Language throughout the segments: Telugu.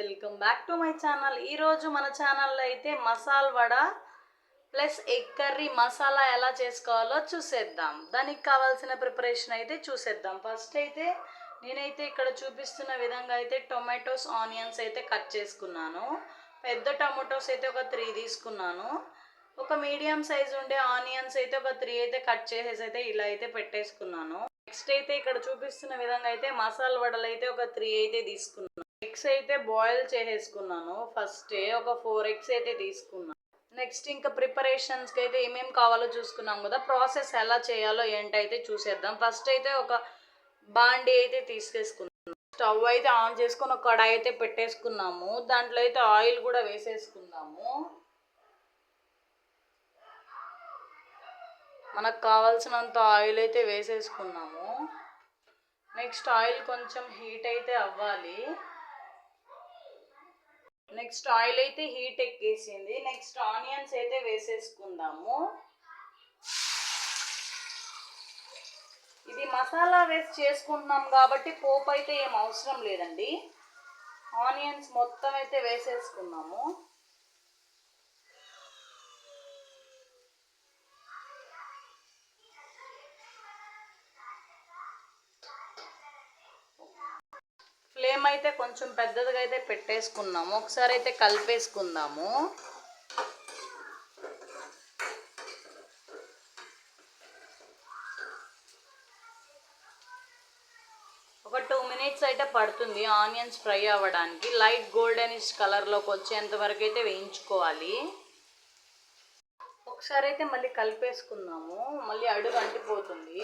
Welcome back to my channel. ఈరోజు మన ఛానల్లో అయితే masala vada plus egg curry masala ఎలా చేసుకోవాలో చూసేద్దాం. దానికి కావాల్సిన ప్రిపరేషన్ అయితే చూసేద్దాం. ఫస్ట్ అయితే నేనైతే ఇక్కడ చూపిస్తున్న విధంగా అయితే టొమాటోస్ ఆనియన్స్ అయితే కట్ చేసుకున్నాను. పెద్ద టొమాటోస్ అయితే ఒక త్రీ తీసుకున్నాను. ఒక మీడియం సైజ్ ఉండే ఆనియన్స్ అయితే ఒక త్రీ అయితే కట్ చేసేసి అయితే ఇలా అయితే పెట్టేసుకున్నాను. నెక్స్ట్ అయితే ఇక్కడ చూపిస్తున్న విధంగా అయితే మసాలా వడలు అయితే ఒక త్రీ అయితే తీసుకున్నాను. ఎగ్స్ అయితే బాయిల్ చేసేసుకున్నాను. ఫస్ట్ ఒక ఫోర్ ఎగ్స్ అయితే తీసుకున్నాను నెక్స్ట్ ఇంకా ప్రిపరేషన్స్కి అయితే ఏమేమి కావాలో చూసుకున్నాం కదా ప్రాసెస్ ఎలా చేయాలో ఏంటైతే చూసేద్దాం. ఫస్ట్ అయితే ఒక బాండి అయితే తీసేసుకున్నాను. స్టవ్ అయితే ఆన్ చేసుకుని ఒక కడాయి అయితే పెట్టేసుకున్నాము. దాంట్లో అయితే ఆయిల్ కూడా వేసేసుకుందాము. మనకు కావాల్సినంత ఆయిల్ అయితే వేసేసుకున్నాము. నెక్స్ట్ ఆయిల్ కొంచెం హీట్ అయితే అవ్వాలి. నెక్స్ట్ ఆయిల్ అయితే హీట్ ఎక్కేసింది. నెక్స్ట్ ఆనియన్స్ అయితే వేసేసుకుందాము. ఇది మసాలా వేసి చేసుకుంటున్నాం కాబట్టి పోపు అయితే ఏం అవసరం లేదండి. ఆనియన్స్ మొత్తం అయితే వేసేసుకున్నాము. ఫ్లేమ్ అయితే కొంచెం పెద్దదిగా అయితే పెట్టేసుకున్నాము ఒకసారి అయితే కలిపేసుకుందాము. ఒక టూ మినిట్స్ అయితే పడుతుంది ఆనియన్స్ ఫ్రై అవ్వడానికి. లైట్ గోల్డెనిష్ కలర్లోకి వచ్చేంత వరకు అయితే వేయించుకోవాలి. ఒకసారి అయితే మళ్ళీ కలిపేసుకుందాము. మళ్ళీ అడుగు అంటిపోతుంది.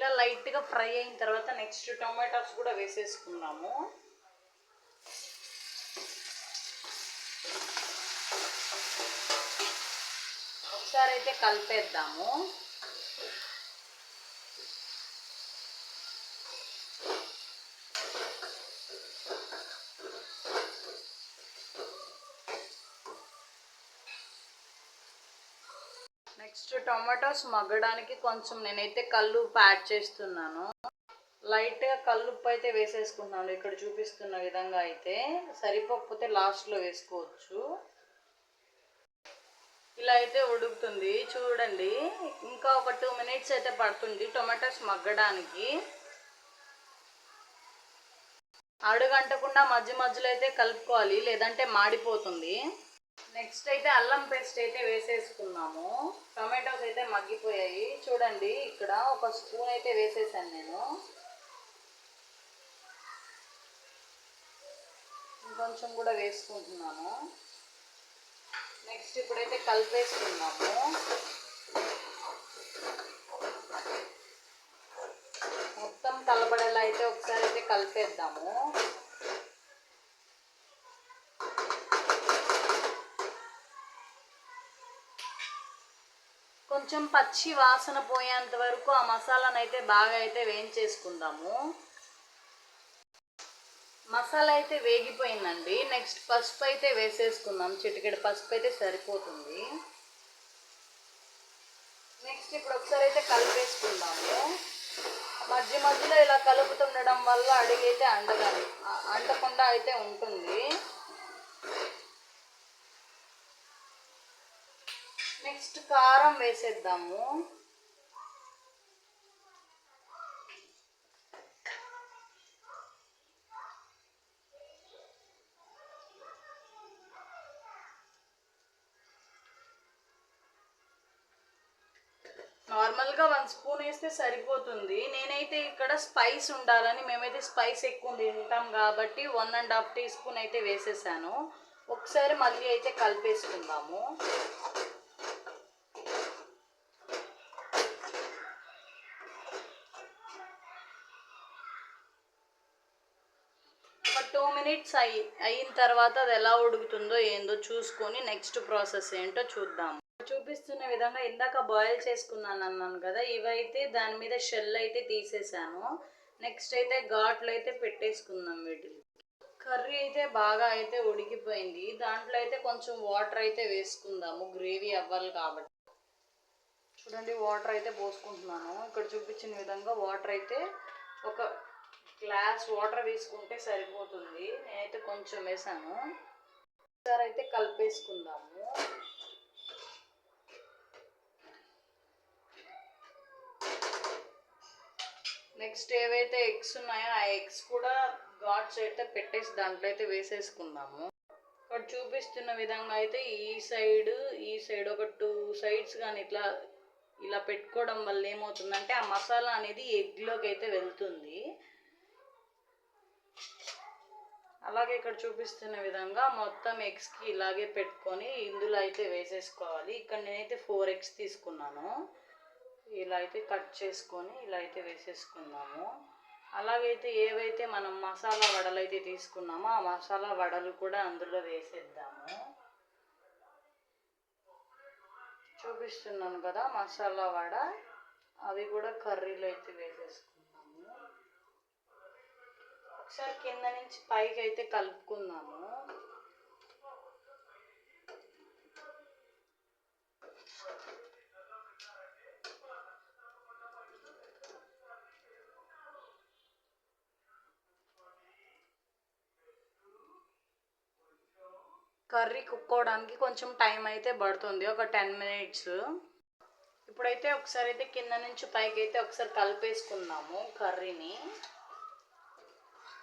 ఇలా లైట్గా ఫ్రై అయిన తర్వాత నెక్స్ట్ టొమాటోస్ కూడా వేసేసుకున్నాము ఒకసారి అయితే కలిపేద్దాము. నెక్స్ట్ టొమాటోస్ మగ్గడానికి కొంచెం నేనైతే కళ్ళు యాడ్ చేస్తున్నాను. లైట్గా కల్లుప్పు అయితే వేసేసుకున్నాను ఇక్కడ చూపిస్తున్న విధంగా అయితే సరిపోకపోతే లాస్ట్లో వేసుకోవచ్చు. ఇలా అయితే ఉడుకుతుంది. చూడండి ఇంకా ఒక టూ మినిట్స్ అయితే పడుతుంది టొమాటోస్ మగ్గడానికి. అడుగంటకుండా మధ్య మధ్యలో అయితే కలుపుకోవాలి లేదంటే మాడిపోతుంది. నెక్స్ట్ అయితే అల్లం పేస్ట్ అయితే వేసేసుకున్నాము. టొమాటోస్ అయితే మగ్గిపోయాయి. చూడండి ఇక్కడ ఒక స్పూన్ అయితే వేసేసాను నేను. ఇంకొంచెం కూడా వేసుకుంటున్నాను. నెక్స్ట్ ఇప్పుడైతే కలిపేసుకున్నాము మొత్తం కలబడేలా అయితే ఒకసారి అయితే కలిపేద్దాము. కొంచెం పచ్చి వాసన పోయేంత వరకు ఆ మసాలాను అయితే బాగా అయితే వేయించేసుకుందాము. మసాలా అయితే వేగిపోయిందండి. నెక్స్ట్ పసుపు అయితే వేసేసుకుందాం. చిటికెడు పసుపు అయితే సరిపోతుంది. నెక్స్ట్ ఇప్పుడు ఒకసారి అయితే కలిపేసుకుందాము. మధ్య మధ్యలో ఇలా కలుపుతుండడం వల్ల అడిగైతే అండగాలి అంటకుండా అయితే ఉంటుంది. నెక్స్ట్ కారం వేసేద్దాము. నార్మల్గా వన్ స్పూన్ వేస్తే సరిపోతుంది. నేనైతే ఇక్కడ స్పైస్ ఉండాలని మేమైతే స్పైస్ ఎక్కువ తింటాం కాబట్టి one and half teaspoon అయితే వేసేసాను. ఒకసారి మళ్ళీ అయితే కలిపేసుకుందాము. టూ మినిట్స్ అయి అయిన తర్వాత అది ఎలా ఉడుకుతుందో ఏందో చూసుకొని నెక్స్ట్ ప్రాసెస్ ఏంటో చూద్దాం. చూపిస్తున్న విధంగా ఇందాక బాయిల్ చేసుకున్నాను అన్నాను కదా ఇవైతే దాని మీద షెల్ అయితే తీసేసాను. నెక్స్ట్ అయితే ఘాట్లు అయితే పెట్టేసుకుందాం వీటిని. కర్రీ అయితే బాగా అయితే ఉడికిపోయింది. దాంట్లో అయితే కొంచెం వాటర్ అయితే వేసుకుందాము. గ్రేవీ అవ్వాలి కాబట్టి. చూడండి వాటర్ అయితే పోసుకుంటున్నాను. ఇక్కడ చూపించిన విధంగా వాటర్ అయితే ఒక గ్లాస్ వాటర్ వేసుకుంటే సరిపోతుంది. నేనైతే కొంచెం వేసాను. ఒకసారి అయితే కలిపేసుకుందాము. నెక్స్ట్ ఏవైతే ఎగ్స్ ఉన్నాయో ఆ ఎగ్స్ కూడా ఘాట్స్ అయితే పెట్టేసి దాంట్లో అయితే వేసేసుకుందాము. ఇక్కడ చూపిస్తున్న విధంగా అయితే ఈ సైడ్ ఈ సైడ్ ఒక టూ సైడ్స్ కానీ ఇట్లా ఇలా పెట్టుకోవడం వల్ల ఏమవుతుందంటే ఆ మసాలా అనేది ఎగ్లోకి అయితే వెళ్తుంది. అలాగే ఇక్కడ చూపిస్తున్న విధంగా మొత్తం ఎగ్స్కి ఇలాగే పెట్టుకొని ఇందులో అయితే వేసేసుకోవాలి. ఇక్కడ నేనైతే ఫోర్ ఎగ్స్ తీసుకున్నాను. ఇలా అయితే కట్ చేసుకొని ఇలా అయితే వేసేసుకున్నాము అలాగైతే ఏవైతే మనం మసాలా వడలు అయితే తీసుకున్నామో ఆ మసాలా వడలు కూడా అందులో వేసేద్దాము. చూపిస్తున్నాను కదా మసాలా వడ. అవి కూడా కర్రీలో అయితే వేసేసుకున్నాము ఒకసారి కింద నుంచి పైకి అయితే కలుపుకుందాము. కర్రీ కుక్ అవడానికి కొంచెం టైం అయితే పడుతుంది ఒక టెన్ మినిట్స్. ఇప్పుడైతే ఒకసారి అయితే కింద నుంచి పైకి అయితే ఒకసారి కలిపేసుకుందాము కర్రీని.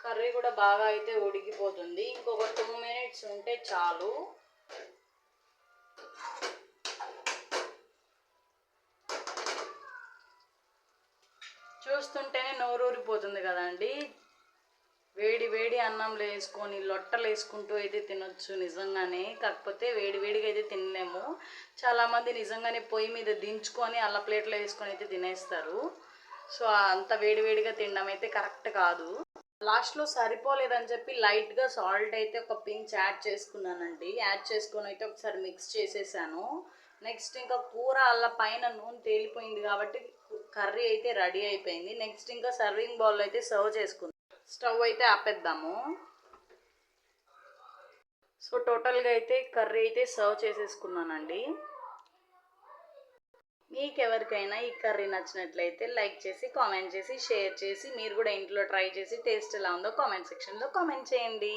కర్రీ కూడా బాగా అయితే ఉడికిపోతుంది. ఇంకొక టూ మినిట్స్ ఉంటే చాలు. చూస్తుంటేనే నోరూరిపోతుంది కదండి. వేడి వేడి అన్నంలో వేసుకొని లొట్టలు వేసుకుంటూ అయితే తినొచ్చు నిజంగానే. కాకపోతే వేడి వేడిగా అయితే తినలేము. చాలామంది నిజంగానే పొయ్యి మీద దించుకొని అల్ల ప్లేట్లో వేసుకొని అయితే తినేస్తారు. సో అంత వేడి వేడిగా తినడం అయితే కరెక్ట్ కాదు. లాస్ట్లో సరిపోలేదని చెప్పి లైట్గా సాల్ట్ అయితే ఒక పించ్ యాడ్ చేసుకున్నానండి. యాడ్ చేసుకొని అయితే ఒకసారి మిక్స్ చేసేసాను. నెక్స్ట్ ఇంకా కూర అలా పైన నూనె తేలిపోయింది కాబట్టి కర్రీ అయితే రెడీ అయిపోయింది. నెక్స్ట్ ఇంకా సర్వింగ్ బౌల్ అయితే సర్వ్ చేసుకుందాం స్టవ్ అయితే ఆపేద్దాము. సో టోటల్గా అయితే కర్రీ అయితే సర్వ్ చేసేసుకున్నానండి. మీకు ఎవరికైనా ఈ కర్రీ నచ్చినట్లయితే లైక్ చేసి కామెంట్ చేసి షేర్ చేసి మీరు కూడా ఇంట్లో ట్రై చేసి టేస్ట్ ఎలా ఉందో కామెంట్ సెక్షన్లో కామెంట్ చేయండి.